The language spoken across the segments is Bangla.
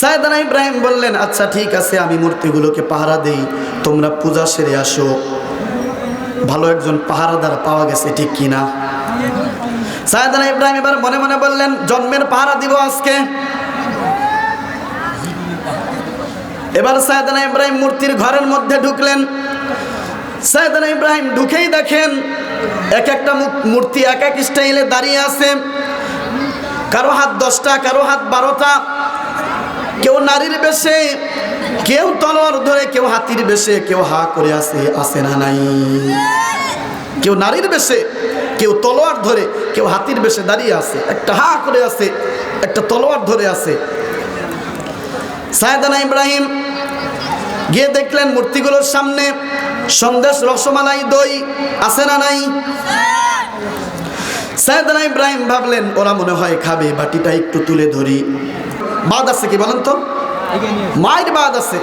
সায়দানা ইব্রাহিম বললেন আচ্ছা ঠিক আছে, আমি মূর্তিগুলোকে পাহারা দেই, তোমরা পূজা সেরে আসো। ভালো একজন পাহারাদার পাওয়া গেছে, ঠিক কিনা? সায়দানা ইব্রাহিম এবার মনে মনে বললেন, জন্মের পাহারা দিব আজকে। এবার সায়দানা ইব্রাহিম মূর্তির ঘরের মধ্যে ঢুকলেন। সায়দানা ইব্রাহিম ঢুকেই দেখেন, এক একটা মূর্তি এক এক স্টাইলে দাঁড়িয়ে আছে। কারও হাত দশটা, কারও হাত বারোটা। কেউ নারীর বেশে, কেউ তলোয়ার ধরে, কেউ হাতির বেশে, কেউ হা করে আছে আছে না নাই। কেউ নারীর বেশে, কেউ তলোয়ার ধরে, কেউ হাতির বেশে দাঁড়িয়ে আছে একটা হা করে আছে একটা তলোয়ার ধরে আছে সায়দানা ইব্রাহিম গিয়ে দেখলেন মূর্তিগুলোর সামনে, সন্দেশ রসমালাই দই আছে না নাই? সায়দানা ইব্রাহিম ভাবলেন, ওরা মনে হয় খাবে, বাটিটা একটু তুলে ধরি। বাদ আছে কি বলেন তো? মায়ের বাদ আছে।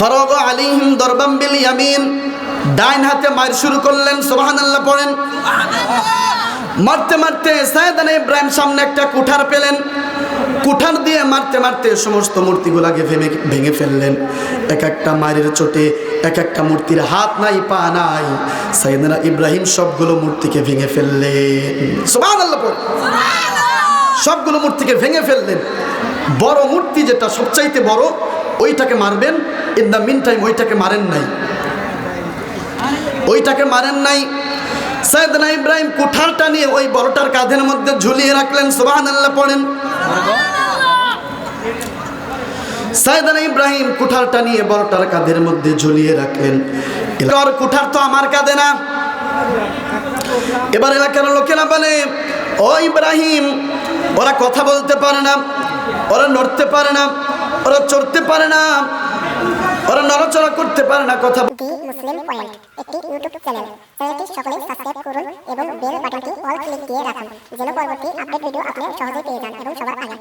ফরগ আলিহিম দরবাম বিল ইয়ামিন। ডাইন হাতে মায়ের শুরু করলেন, সুবহানাল্লাহ পড়েন। মারতে মারতে সায়দানা ইব্রাহিম সামনে একটা কুঠার পেলেন। কুঠার দিয়ে মারতে মারতে সমস্ত মূর্তিগুলাকে ভেঙে ভেঙে ফেললেন। এক একটা মায়ের চোটে এক একটা মূর্তির হাত নাই পা নাই। সাইদানা ইব্রাহিম সবগুলো মূর্তিকে ভেঙে ফেললেন। সবগুলো মূর্তিকে ভেঙে ফেললেন। বড় মূর্তি যেটা সবচাইতে বড় ওইটাকে মারবেন। ইন দ্য মিন টাইম ওইটাকে মারেন নাই। ওইটাকে মারেন নাই। সৈয়দনা ইব্রাহিম কুঠারটা নিয়ে ওই বড়টার কাঁধের মধ্যে ঝুলিয়ে রাখলেন। সুবাহান আল্লাহ পড়েন। সাইদানা ইব্রাহিম কুঠারটা নিয়ে বড়টার কাঁধের মধ্যে ঝুলিয়ে রাখলেন। এলাকার কুঠার তো আমার কাঁধে না। এবার এলাকার লোকেরা বলে, ও ইব্রাহিম, ওরা কথা বলতে পারে না, ওরা নড়তে পারে না, ওরা চড়তে পারে না, ওরা নড়াচড়া করতে পারে না। কথা মুসলিম পয়েন্ট, একটি ইউটিউব চ্যানেল। সকলে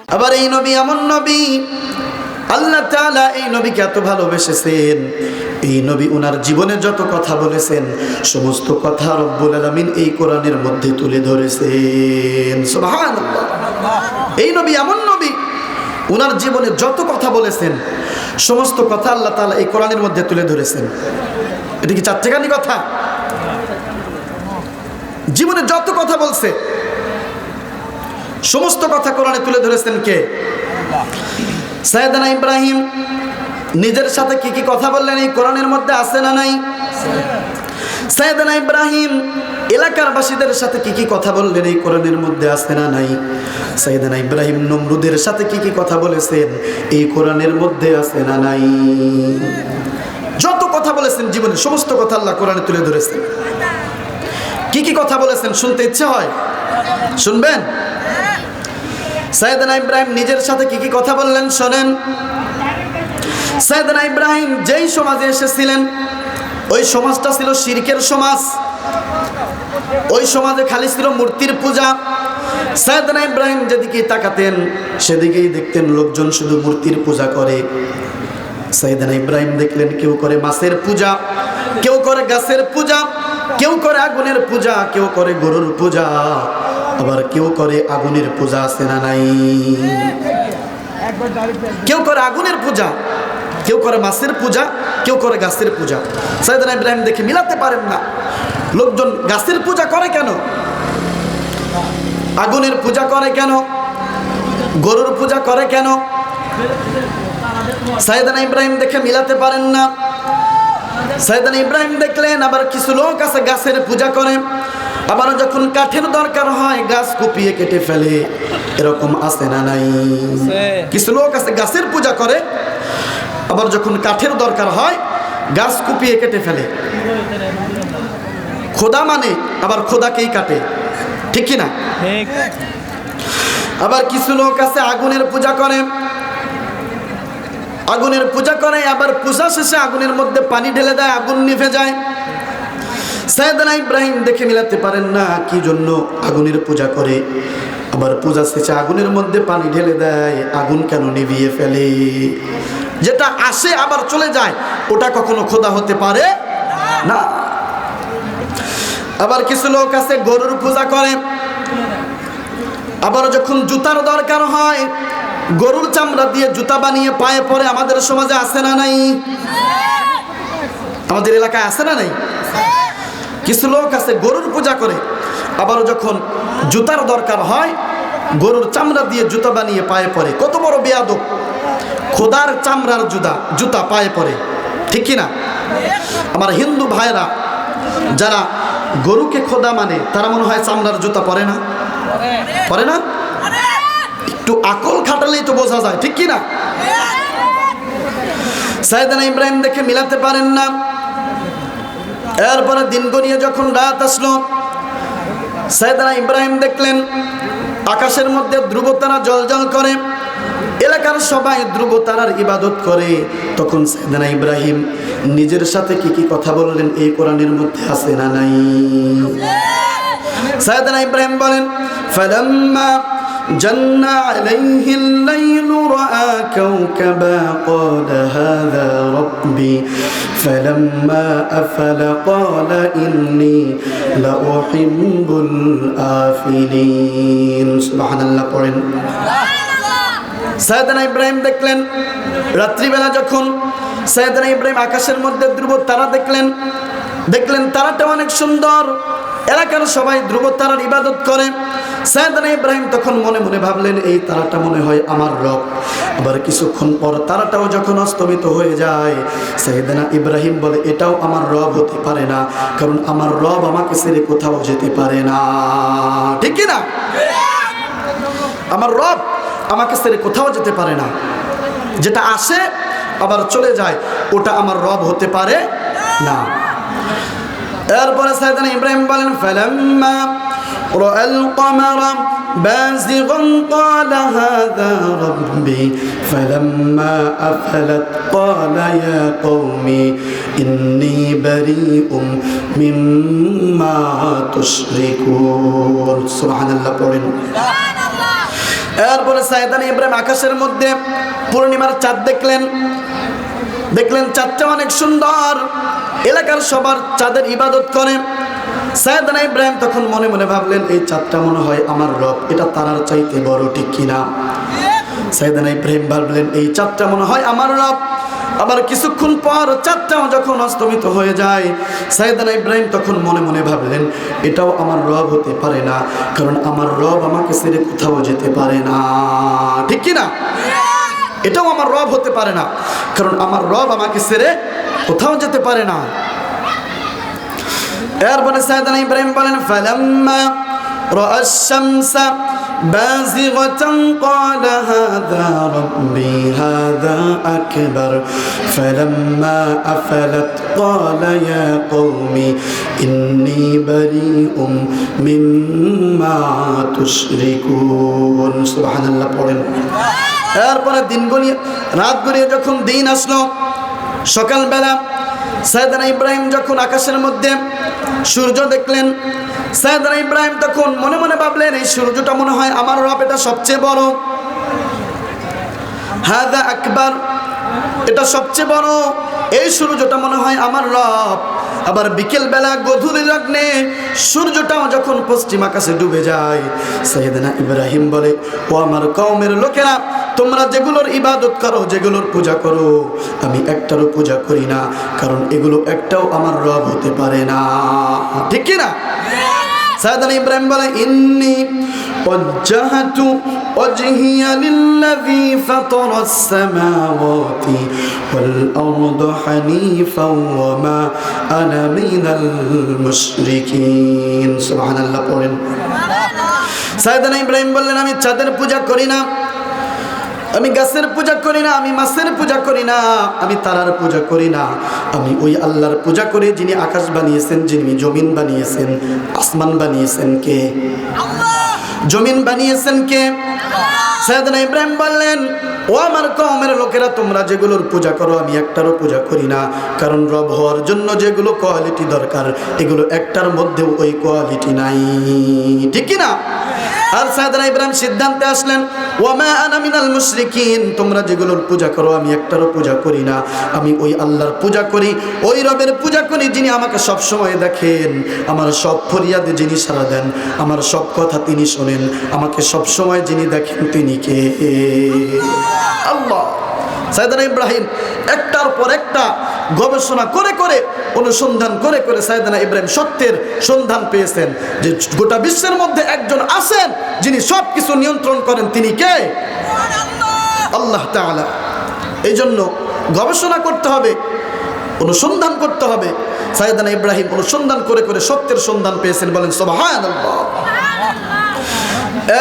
আবার এই নবী এমন নবী। আল্লাহ এই নবীকে এত ভালোবেসেছেন। এই নবী উনার জীবনে যত কথা বলেছেন, সমস্ত কথা রব্বুল আলামিন এই কোরআনের মধ্যে তুলে ধরেছেন। এই নবী এমন নবী, উনার জীবনে যত কথা বলেছেন, সমস্ত কথা আল্লাহ তাআলা এই কোরআনের মধ্যে তুলে ধরেছেন। এটা কি চারটেখানি কথা? জীবনে যত কথা বলছে, সমস্ত কথা কোরআনে তুলে ধরেছেন কে? সাইদানা ইব্রাহিম নিজের সাথে কি কি কথা বললেন, এই কোরআনের মধ্যে আছে না নাই? সাইদানা ইব্রাহিম এলাকার বাসীদের সাথে কি কি কথা বললেন, এই কোরআনের মধ্যে আছে না নাই? সাইদানা ইব্রাহিম নমরুদের সাথে কি কি কথা বলেছেন, এই কোরআনের মধ্যে আছে না নাই? যত কথা বলেছেন জীবনে, সমস্ত কথা আল্লাহ কোরআনে তুলে ধরেছেন। কি কি কথা বলেছেন? শুনতে ইচ্ছে হয়? শুনবেন? সাইদানা ইব্রাহিম নিজের সাথে কি কি কথা বললেন? শোনেন। সাইদানা ইব্রাহিম যেই সমাজে এসেছিলেন, ওই সমাজটা ছিল শিরকের সমাজ। ওই সমাজে খালি ছিল মূর্তির পূজা। সাইদানা ইব্রাহিম যেদিকে তাকাতেন, সেদিকেই দেখতেন লোকজন শুধু মূর্তির পূজা করে। সাইদানা ইব্রাহিম দেখলেন কেউ করে মাছের পূজা, কেউ করে গাছের পূজা। কেউ করে আগুনের পূজা, কেউ করে গরুর পূজা, আবার কেউ করে আগুনের পূজা আছে না নাই? কেউ করে আগুনের পূজা, কেউ করে মাছের পূজা, কেউ করে গাছের পূজা। সাইদানা ইব্রাহিম দেখে মিলাতে পারেন না। লোকজন গাছের পূজা করে কেন? আগুনের পূজা করে কেন? গরুর পূজা করে কেন? সাইদানা ইব্রাহিম দেখে মিলাতে পারেন না। সাইদানা ইব্রাহিম দেখলেন আবার কিছু লোক আছে গাছের পূজা করে। আবার যখন কাঠের দরকার হয় গাছ কুপিয়ে কেটে ফেলে। এরকম আছে না নাই? কিছু লোক আছে গাছের পূজা করে আবার যখন কাঠের দরকার হয় গাছ কুপিয়ে কেটে ফেলে। খোদা মানে আবার খোদাকেই কাটে। ঠিক কি না? আবার কিছু লোক আছে আগুনের পূজা করে আগুনের পূজা করে, আবার পূজা শেষে আগুনের মধ্যে পানি ঢেলে দেয়, আগুন নিভে যায়। সাইদানা ইব্রাহিম দেখে মিলাতে পারেন না কি জন্য আগুনের পূজা করে। আবার পূজা শেষে আগুনের মধ্যে পানি ঢেলে দেয়, আগুন কেন নিভিয়ে ফেলে? যেটা আসে আবার চলে যায়, ওটা কখনো খোদা হতে পারে না। আবার কিছু লোক আছে, গরুর পূজা করে। আবার যখন জুতার দরকার হয় গরুর চামড়া দিয়ে জুতা বানিয়ে পায়ে পরে আমাদের সমাজে আছে না নাই? আমাদের এলাকায় আছে না নাই? কিছু লোক আছে, গরুর পূজা করে। আবার যখন জুতার দরকার হয়, গরুর চামড়া দিয়ে জুতা বানিয়ে পায়ে পরে কত বড় বেয়াদব। খোদার চামড়ার জুতা জুতা পায়ে পরে ঠিক কি না আমার হিন্দু ভাইরা যারা গরুকে খোদা মানে তারা মনে হয় চামড়ার জুতা পরে না? পরে না? একটু আকল খাটালেই তো বোঝা যায়, ঠিক কি না সাইদানা ইব্রাহিম দেখে মিলাতে পারেন না। এরপরে দিন গড়িয়ে যখন রাত আসলো সাইদানা ইব্রাহিম দেখলেন আকাশের মধ্যে ধ্রুবতারা জল জল করে, এলাকার সবাই ধ্রুবতারার ইবাদত করে। তখন সাইদানা ইব্রাহিম নিজের সাথে কি কি কথা বললেন এই কোরআনের মধ্যে আছে না নাই? সাইদানা ইব্রাহিম বলেন, ফালাম্মা جن عليه الليل رأى كوكبا قال هذا ربي فلما أفل قال إني لأحب الآفلين سبحان الله পড়েন সাইদানা ইব্রাহিম দেখলেন রাত্রিবেলা যখন সাইদানা ইব্রাহিম আকাশের মধ্যে ধ্রুব তারা দেখলেন দেখলেন তারাটা অনেক সুন্দর এলাকার সবাই ধ্রুব তারার ইবাদত করে সাইদানা ইব্রাহিম তখন মনে মনে ভাবলেন, এই তারাটা মনে হয় আমার রব। আবার কিছুক্ষণ পর তারাটাও যখন অস্তমিত হয়ে যায় সাইদানা ইব্রাহিম বলে, এটাও আমার রব হতে পারে না, কারণ আমার রব আমাকে ছেড়ে কোথাও যেতে পারে না। ঠিক না আমার রব আমাকে ছেড়ে কোথাও যেতে পারে না। যেটা আসে আবার চলে যায়, ওটা আমার রব হতে পারে না। এরপরে সাইদান ইব্রাহিম বলেন, ফালাম্মা رأى القمر بازغا قال هذا ربي فلما أفلت قال يا قوم إني بريء مما تشركون سبحان الله পড়েন এরপরে সাইদান ইব্রাহিম আকাশের মধ্যে পূর্ণিমার চাঁদ দেখলেন দেখলেন চাঁদটা অনেক সুন্দর এলাকার সবার চাঁদের ইবাদত করে সাইদানা ইব্রাহিম তখন মনে মনে ভাবলেন, এই চাঁদটা মনে হয় আমার রব, এটা তারার চাইতে বড় ঠিক কিনা? সাইদানা ইব্রাহিম ভাবলেন, এই চাঁদটা মনে হয় আমার রব। আবার কিছুক্ষণ পর চাঁদটাও যখন অস্তমিত হয়ে যায় সাইদানা ইব্রাহিম তখন মনে মনে ভাবলেন, এটাও আমার রব হতে পারে না, কারণ আমার রব আমাকে ছেড়ে কোথাও যেতে পারে না। ঠিক কি না এটাও আমার রব হতে পারে না, কারণ আমার রব আমাকে ছেড়ে কোথাও যেতে পারে না। এরপরে সাইদানা ইব্রাহিম বলেন ফালাম্মা رأى الشمس بازغة قال هذا ربي هذا أكبر فلما أفلت قال يا قوم إني بريء مما تشركون سبحان الله পড়েন এরপরে দিন গড়িয়ে রাত গড়িয়ে যখন দিন আসলো সকালবেলা সাইদানা ইব্রাহিম যখন আকাশের মধ্যে সূর্য দেখলেন সায়দানা ইব্রাহিম তখন মনে মনে ভাবলেন, এই সূর্যটা মনে হয় আমার রব, এটা সবচেয়ে বড়। হাদা আকবার, এটা সবচেয়ে বড়। এই সূর্যটা মনে হয় আমার রব। আবার বিকেল বেলা গধূলি লগ্নে সূর্যটাও যখন পশ্চিম আকাশে ডুবে যায় সাইয়েদনা ইব্রাহিম বলে ও আমার কওমের লোকেরা তোমরা যেগুলোর ইবাদত করো যেগুলোর পূজা করো আমি একটারও পূজা করি না কারণ এগুলো একটাও আমার রব হতে পারে না। ঠিক কি না? সাইয়েদনা ইব্রাহিম বলে ইন্নি وجهت وجهي للذي فطر السماوات والأرض حنيفا وما أنا من المشركين سبحان الله قولن সাইদানা ইব্রাহিম বললেন আমি চাঁদের পূজা করি না আমি গাছের পূজা করি না আমি মাছের পূজা করি না আমি তারার পূজা করি না আমি ওই আল্লাহর পূজা করি যিনি আকাশ বানিয়েছেন যিনি জমিন বানিয়েছেন আসমান বানিয়েছেন কে জমিন বানিয়েছেন কে? সৈয়দনা ইব্রাহিম বললেন, ও আমার কমের লোকেরা, তোমরা যেগুলোর পূজা করো, আমি একটারও পূজা করি না। কারণ রব হওয়ার জন্য যেগুলো কোয়ালিটি দরকার, এগুলো একটার মধ্যেও ওই কোয়ালিটি নাই। ঠিক না? আর সাদরা ইব্রাহিম সিদ্ধান্তে আসলেন, ওয়ামা আনা মিনাল মুশরিকিন, তোমরা যেগুলোর পূজা করো, আমি একটারও পূজা করি না। আমি ওই আল্লাহর পূজা করি, ওই রবের পূজা করি, যিনি আমাকে সব সময় দেখেন। আমার সব ফরিয়াদে যিনি সারা দেন, আমার সব কথা তিনি শোনেন। আমাকে সব সময় যিনি দেখেন তিনি কে? আল্লাহ! সাইদানা ইব্রাহিম একটার পর একটা গবেষণা করে করে অনুসন্ধান করে করে সাইদানা ইব্রাহিম সত্যের সন্ধান পেয়েছেন যে গোটা বিশ্বের মধ্যে একজন আছেন যিনি সব কিছু নিয়ন্ত্রণ করেন, তিনি কে? আল্লাহ তাআলা। এই জন্য গবেষণা করতে হবে, অনুসন্ধান করতে হবে। সাইদানা ইব্রাহিম অনুসন্ধান করে করে সত্যের সন্ধান পেয়েছেন বলেন, সুবহানাল্লাহ।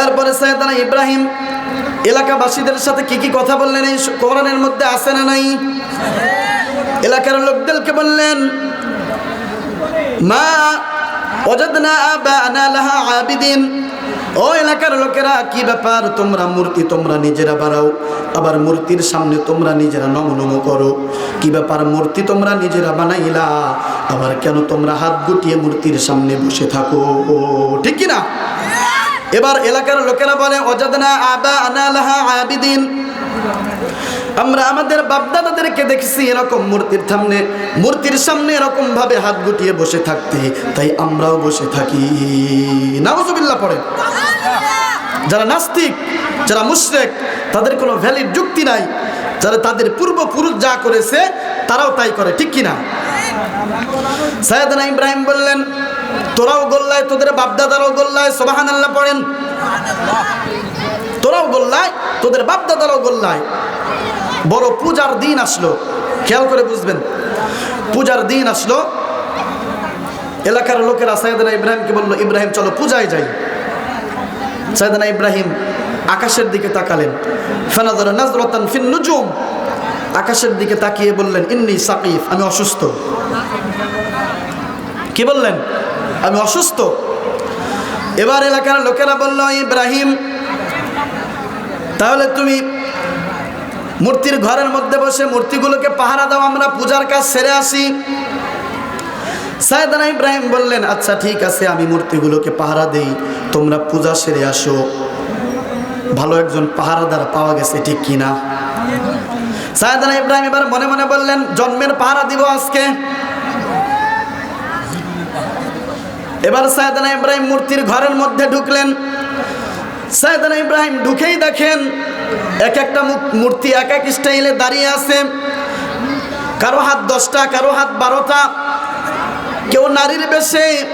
এরপরে সৈয়দানা ইব্রাহিম এলাকাবাসীদের সাথে কি কি কথা বললেন? এই কোরআনের মধ্যে আছে না নাই? এলাকার লোকদেরকে বললেন, মা ওয়াজাদনা আবানা লাহা আবিদিন। ও এলাকার লোকেরা, কি ব্যাপার? তোমরা মূর্তি তোমরা নিজেরা বাড়াও আবার মূর্তির সামনে তোমরা নিজেরা নম নম করো। কি ব্যাপার? মূর্তি তোমরা নিজেরা বানাইলা, আবার কেন তোমরা হাত গুটিয়ে মূর্তির সামনে বসে থাকো? ঠিক কি না? এবার এলাকার লোকেরা বলে, অজাদনা আবা আনা লাহা আবিদিন। আমরা আমাদের বাপদাদাদেরকে দেখছি এরকম মূর্তির সামনে মূর্তির সামনে এরকম ভাবে হাত গুটিয়ে বসে থাকতে, তাই আমরাও বসে থাকি। নাউজুবিল্লাহ পড়ে। যারা নাস্তিক, যারা মুশরেক, তাদের কোনো ভ্যালিড যুক্তি নাই। যারা তাদের পূর্বপুরুষ যা করেছে, তারাও তাই করে, ঠিক কি না সাইয়েদনা ইব্রাহিম বললেন তোরাও গোল্লায়, তোদের বাপদাদারাও গোল্লায় সোবাহান আল্লাহ পড়েন। তোরাও গোল্লায়, তোদের বাপদাদারাও গোল্লায়। বড় পূজার দিন আসলো, খেয়াল করে বুঝবেন। পূজার দিন আসলো, এলাকার লোকেরা সাইয়েদনা ইব্রাহিমকে বলল, ইব্রাহিম, চলো পূজায় যাই। সাইয়েদনা ইব্রাহিম আকাশের দিকে তাকালেন। ফানাদার নাজরতান ফিন নুজুম। আকাশের দিকে তাকিয়ে বললেন, ইন্নি সাকিফ, আমি অসুস্থ। কি বললেন? আমি অসুস্থ। এবার এলাকার লোকেরা বলল, ইব্রাহিম, তাহলে তুমি মূর্তির ঘরের মধ্যে বসে মূর্তিগুলোকে পাহারা দাও, আমরা পূজার কাজ সেরে আসি। সায়দানা ইব্রাহিম বললেন আচ্ছা ঠিক আছে, আমি মূর্তিগুলোকে পাহারা দেই, তোমরা পূজা সেরে আসো। ভালো একজন পাহারাদার পাওয়া গেছে, ঠিক কিনা? সায়দানা ইব্রাহিম এবার মনে মনে বললেন, জন্মের পাহারা দিব আজকে। এবার সায়দানা ইব্রাহিম মূর্তির ঘরের মধ্যে ঢুকলেন। সায়দানা ইব্রাহিম ঢুকেই দেখেন এক একটা মূর্তি এক এক স্টাইলে দাঁড়িয়ে আছে। কারও হাত দশটা, কারও হাত বারোটা। কেউ নারীর বেশে,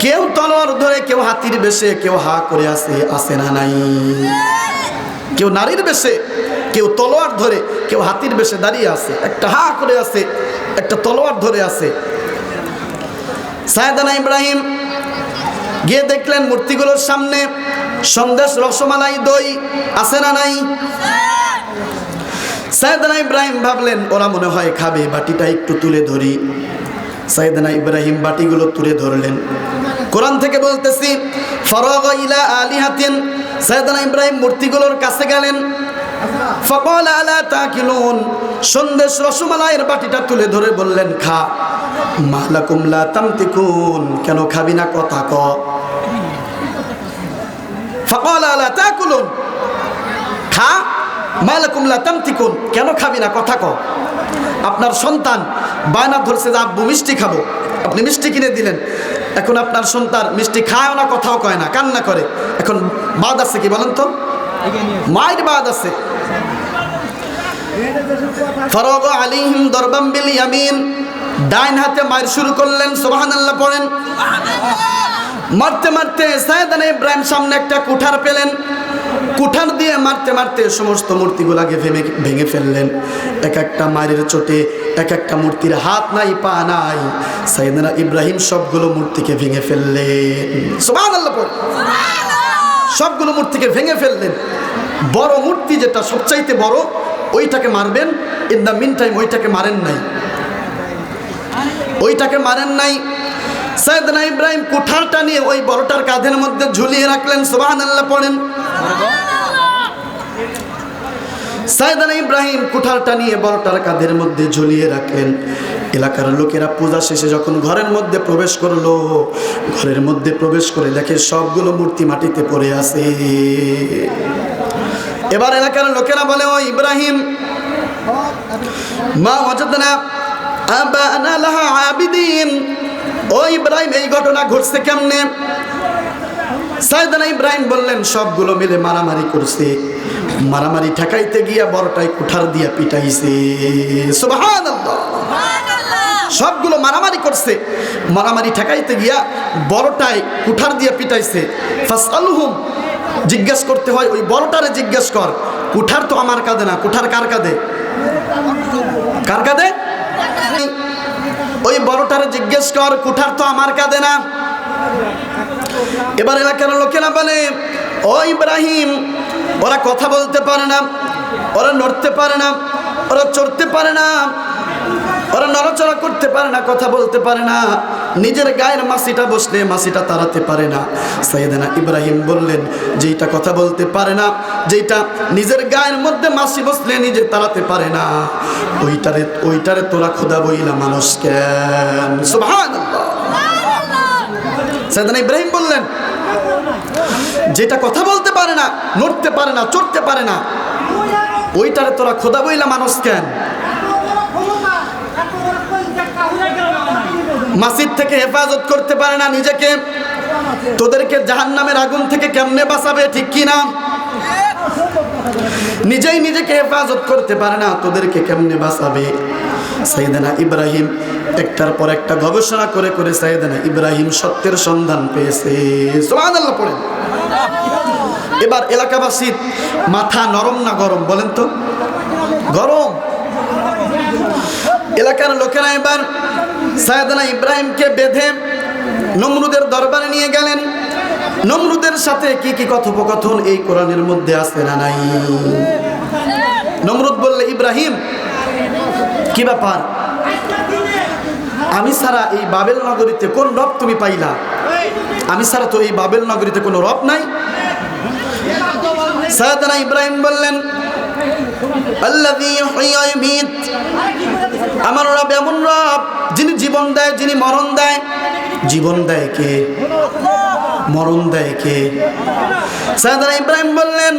কেউ তলোয়ার ধরে, কেউ হাতির বেশে, কেউ হা করে আছে আসে না নাই। কেউ নারীর বেশে, কেউ তলোয়ার ধরে, কেউ হাতির বেশে দাঁড়িয়ে আছে। একটা হা করে আছে, একটা তলোয়ার ধরে আছে। সায়দানা ইব্রাহিম গিয়ে দেখলেন মূর্তিগুলোর সামনে সন্দেশ, রসমালাই, দই আছে না নাই? সায়দানা ইব্রাহিম ভাবলেন, ওরা মনে হয় খাবে, বাটিটা একটু তুলে ধরি। সাইদানা ইব্রাহিম বাটিগুলো তুলে ধরলেন। কোরআন থেকে বলতেছি, ফরগ ইলা আলিহাতিন। সাইদানা ইব্রাহিম মূর্তিগুলোর কাছে গেলেন। ফকল আলা তাকিলুন। সন্দেশ, রসমালাইয়ের বাটিটা তুলে ধরে বললেন, খা মালাকুম লা তামতিকুন। কেন খাবি না, কথা ক। কেন খাবি না? কথা ক আপনার সন্তান বায়না ধরছে যে, আব্বু, মিষ্টি খাব। আপনি মিষ্টি কিনে দিলেন। এখন আপনার সন্তান মিষ্টি খায়ও না, কথাও কয় না, কান্না করে। এখন বাদ আছে কি বলেন তো? মায়ের বাদ আছে। ফরগ আলিহিম দরবাম বিল ইয়ামিন। ডাইন হাতে মায়ের শুরু করলেন, সুবহানাল্লাহ পড়েন। মারতে মারতে সায়দান ইব্রাহিম সামনে একটা কুঠার পেলেন। কুঠার দিয়ে মারতে মারতে সমস্ত মূর্তিগুলাকে ভেঙে ভেঙে ফেললেন। এক একটা মায়ের চোটে এক একটা মূর্তির হাত নাই পা নাই। সাইদানা ইব্রাহিম সবগুলো মূর্তিকে ভেঙে ফেললেন। সবগুলো মূর্তিকে ভেঙে ফেললেন। বড় মূর্তি যেটা সবচাইতে বড় ওইটাকে মারবেন। ইন দ্য মিন টাইম ওইটাকে মারেন নাই। ওইটাকে মারেন নাই। সৈয়দনা ইব্রাহিম কুঠারটা নিয়ে ওই বড়টার কাঁধের মধ্যে ঝুলিয়ে রাখলেন সুবাহান আল্লাহ পড়েন। সাইদানা ইব্রাহিম কুঠারটা নিয়ে বড়টার কাঁধের মধ্যে ঝুলিয়ে রাখলেন। এলাকার লোকেরা পূজা শেষে যখন ঘরের মধ্যে প্রবেশ করল, ঘরের মধ্যে প্রবেশ করে দেখে সবগুলো মূর্তি মাটিতে পড়ে আছে। এবার এলাকার লোকেরা বলে, ও ইব্রাহিম, মা ওয়াজাদনা আবানা লাহা আবিদিন। ও ইব্রাহিম এই ঘটনা ঘটছে কেমনে? সাইদানা ইব্রাহিম বললেন সবগুলো মিলে মারামারি করছে। মারামারি ঠেকাইতে গিয়া বড়টাই কুঠার দিয়া পিটাইছে। সবগুলো মারামারি করছে। মারামারি ঠেকাইতে গিয়া বড়টাই কুঠার দিয়ে পিটাইছে। ফাসআলহুম জিজ্ঞেস করতে হয় ওই বড়টারে জিজ্ঞেস কর কুঠার তো আমার কাঁধে না কুঠার কার কাঁধে? কার কাঁধে? ওই বড়টারে জিজ্ঞেস কর, কুঠার তো আমার কাঁধে না। এবার এলাকার লোকেরা বলে, ও ইব্রাহিম, ওরা কথা বলতে পারে না, ওরা নড়তে পারে না, ওরা চড়তে পারে না, ওরা নড়াচড়া করতে পারে না, কথা বলতে পারে না। নিজের গায়ের মাসিটা বসলে মাসিটা তাড়াতে পারে না। সাইয়েদানা ইব্রাহিম বললেন, যেইটা কথা বলতে পারে না, যেইটা নিজের গায়ের মধ্যে মাসি বসলে নিজে তাড়াতে পারে না। ওইটারে ওইটারে তোরা খোদা বইলা মানুষ কেন? সাইয়েদানা ইব্রাহিম বললেন যেটা কথা বলতে পারে না, নড়তে পারে না, চড়তে পারে না, ওইটারে তোরা খোদা বইলা মানুষ কেন? মাসিদ থেকে হেফাজত করতে পারে না নিজেকে। তোদেরকে জাহান্নামের আগুন থেকে কেমনে বাঁচাবে, ঠিক কি না? নিজেই নিজেকে হেফাজত করতে পারে না, তোদেরকে কেমনে বাঁচাবে? সাইদানা ইব্রাহিম একটার পর একটা গবেষণা করে করে সাইদানা ইব্রাহিম সত্যের সন্ধান পেয়েছে। পড়েন। এবার এলাকাবাসীর মাথা নরম না গরম বলেন তো? গরম। এলাকার লোকেরা এবার সায়দানা ইব্রাহিমকে বেঁধে নমরুদের দরবারে নিয়ে গেলেন। নমরুদের সাথে কি কি কথোপকথন এই কোরআনের মধ্যে আছে না নাই? নমরুদ বললে, ইব্রাহিম, কি ব্যাপার? আমি ছাড়া এই বাবেল নগরীতে কোন রব তুমি পাইলা? আমি ছাড়া তো এই বাবেল নগরীতে কোনো রব নাই? সায়দানা ইব্রাহিম বললেন আমার রব এমন রব যিনি জীবন দেয় যিনি মরণ দেয়। জীবন দেয় কে? মরণ দেয় কে? সায়দানা ইব্রাহিম বললেন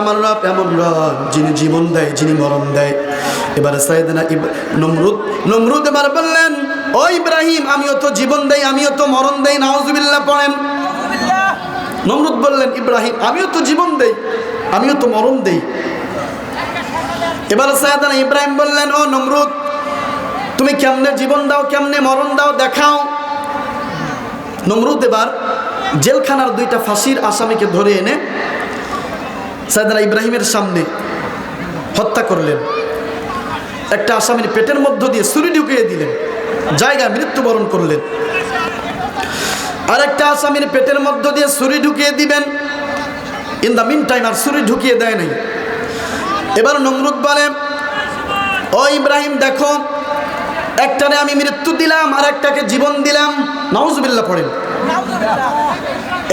আমার রব এমন রব যিনি জীবন দেয় যিনি মরণ দেয়। এবারে সায়দানা নমরুদ নমরুদ এবার বললেন ও ইব্রাহিম আমিও তো জীবন দেই আমিও তো মরণ দেই নাউজুবিল্লাহ পড়েন। নমরুদ বললেন ইব্রাহিম আমিও তো জীবন দেই আমিও তো মরণ দেই। এবার সায়দানা ইব্রাহিম বললেন, ও নমরুদ, তুমি কেমনে জীবন দাও, কেমনে মরণ দাও, দেখাও। নমরুদ এবার জেলখানার দুইটা ফাঁসির আসামিকে ধরে এনে সায়দানা ইব্রাহিমের সামনে হত্যা করলেন। একটা আসামির পেটের মধ্য দিয়ে ছুরি ঢুকিয়ে দিলেন, জায়গায় মৃত্যুবরণ করলেন। আরেকটা আসামির পেটের মধ্য দিয়ে ছুরি ঢুকিয়ে দিবেন, ইন দ্য মিন টাইম আর ছুরি ঢুকিয়ে দেয় নাই। এবার নমরুদ বলে ও ইব্রাহিম দেখো একটারে আমি মৃত্যু দিলাম আর একটাকে জীবন দিলাম নাউজুবিল্লাহ পড়েন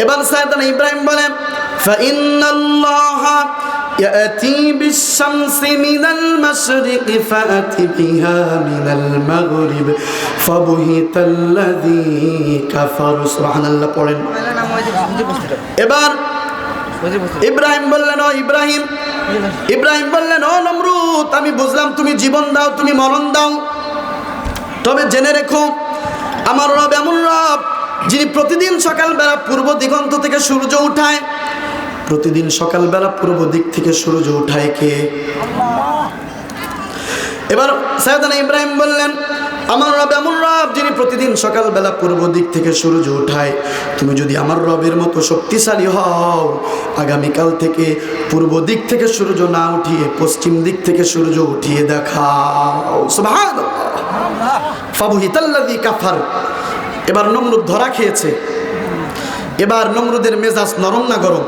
এবার সায়দানা ইব্রাহিম বলে فإن الله يأتي بالشمس من المشرق فأت بها من المغرب فبهت الذي كفر سبحان الله পড়েন এবার ইব্রাহিম বললেন, ও ইব্রাহিম ইব্রাহিম বললেন, ও নমরুদ, আমি বুঝলাম তুমি জীবন দাও, তুমি মরণ দাও। তবে জেনে রেখো, আমার রব এমন রব, যিনি প্রতিদিন সকালবেলা পূর্ব দিগন্ত থেকে সূর্য উঠায়। প্রতিদিন সকালবেলা পূর্ব দিক থেকে সূর্য উঠায় কে? এবার সৈয়দানা ইব্রাহিম বললেন আমার রব এমন রব যিনি প্রতিদিন সকালবেলা পূর্ব দিক থেকে সূর্য উঠায়। তুমি যদি আমার রবের মতো শক্তিশালী হও, আগামীকাল থেকে পূর্ব দিক থেকে সূর্য না উঠিয়ে পশ্চিম দিক থেকে সূর্য উঠিয়ে দেখাও। কাফার। এবার নমরুদ ধরা খেয়েছে। এবার নমরুদের মেজাজ নরম না গরম?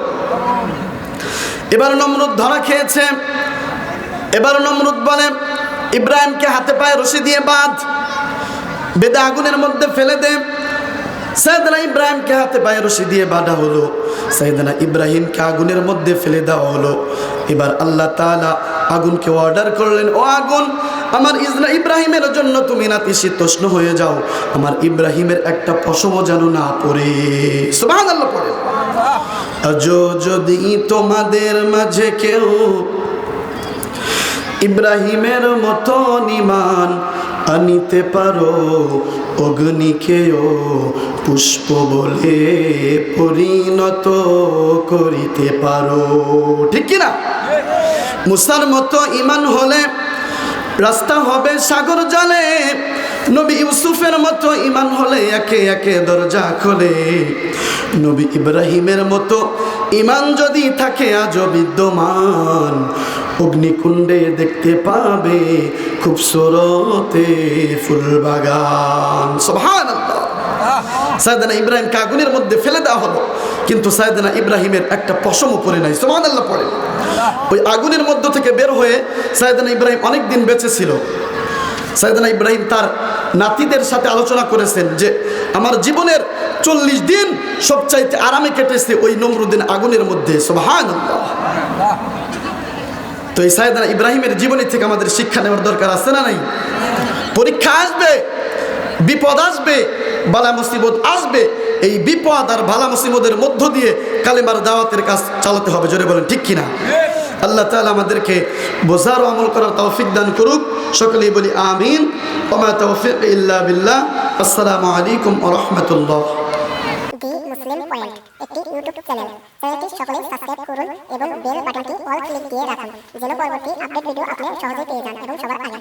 এবার নমরুদ ধরা খেয়েছে। এবার নমরুদ বলে, ইব্রাহিমকে হাতে পায়ে রশি দিয়ে বাঁধ। বেদে আগুনের মধ্যে ফেলে দে। সাইদানা ইব্রাহিমকে হাতে পায়ে রশি দিয়ে বাঁধা হলো। সাইদানা ইব্রাহিমকে আগুনের মধ্যে ফেলে দেওয়া হলো। এবার আল্লাহ তাআলা আগুনকে অর্ডার করলেন, ও আগুন, আমার ইসরা ইব্রাহিমের জন্য তুমি নাতিশীতোষ্ণ হয়ে যাও। আমার ইব্রাহিমের একটা পশমও যেন না পড়ে। সুবহানাল্লাহ পড়ে। আজও যদি তোমাদের মাঝে কেউ ইব্রাহিমের মতো নিমান আনিতে পারো অগ্নিকেও পুষ্প বলে পরিণত করিতে পারো। ঠিক কিনা? মুসার মতো ইমান হলে রাস্তা হবে সাগর জলে। নবী ইউসুফের মতো ইমান হলে একে একে দরজা খোলে। নবী ইব্রাহিমের মতো ইমান যদি থাকে আজও বিদ্যমান, অগ্নিকুণ্ডে দেখতে পাবে খুব সুরতে ফুলবাগান সোভান সায়দানা ইব্রাহিমকে আগুনের মধ্যে ফেলে দেওয়া হলো। কিন্তু সায়দানা ইব্রাহিমের একটা পশমও পড়ে নাই। সোমান আল্লাহ। পড়ে ওই আগুনের মধ্য থেকে বের হয়ে সায়দানা ইব্রাহিম অনেক দিন বেঁচে ছিল। সাইদানা ইব্রাহিম তার নাতিদের সাথে আলোচনা করেছেন যে আমার জীবনের চল্লিশ দিন সবচাইতে আরামে কেটেছে ওই নমরুদ্দিন আগুনের মধ্যে। সোহান তো এই সাইদানা ইব্রাহিমের জীবনী থেকে আমাদের শিক্ষা নেওয়ার দরকার আছে না নাই? পরীক্ষা আসবে, বিপদ আসবে, বালা মুসিবত আসবে। এই বিপদ আর বালা মুসিবতের মধ্য দিয়ে কালেমার দাওয়াতের কাজ চালাতে হবে, জোরে বলেন, ঠিক কিনা? আল্লাহ তাআলা আমাদেরকে বোঝার আমল করার তৌফিক দান করুক। সকলেই বলি আমিন। ওমা তৌফিক ইল্লা বিল্লাহ। আসসালামু আলাইকুম রাহমাতুল্লাহ। পয়েন্ট। একটি ইউটিউব চ্যানেল চ্যানেলটি সকলেই সাবস্ক্রাইব করুন এবং বেল বাটনটি অল ক্লিক দিয়ে রাখুন, যেন পরবর্তী আপডেট ভিডিও আপনি সহজে পেয়ে যান এবং সবার আগে।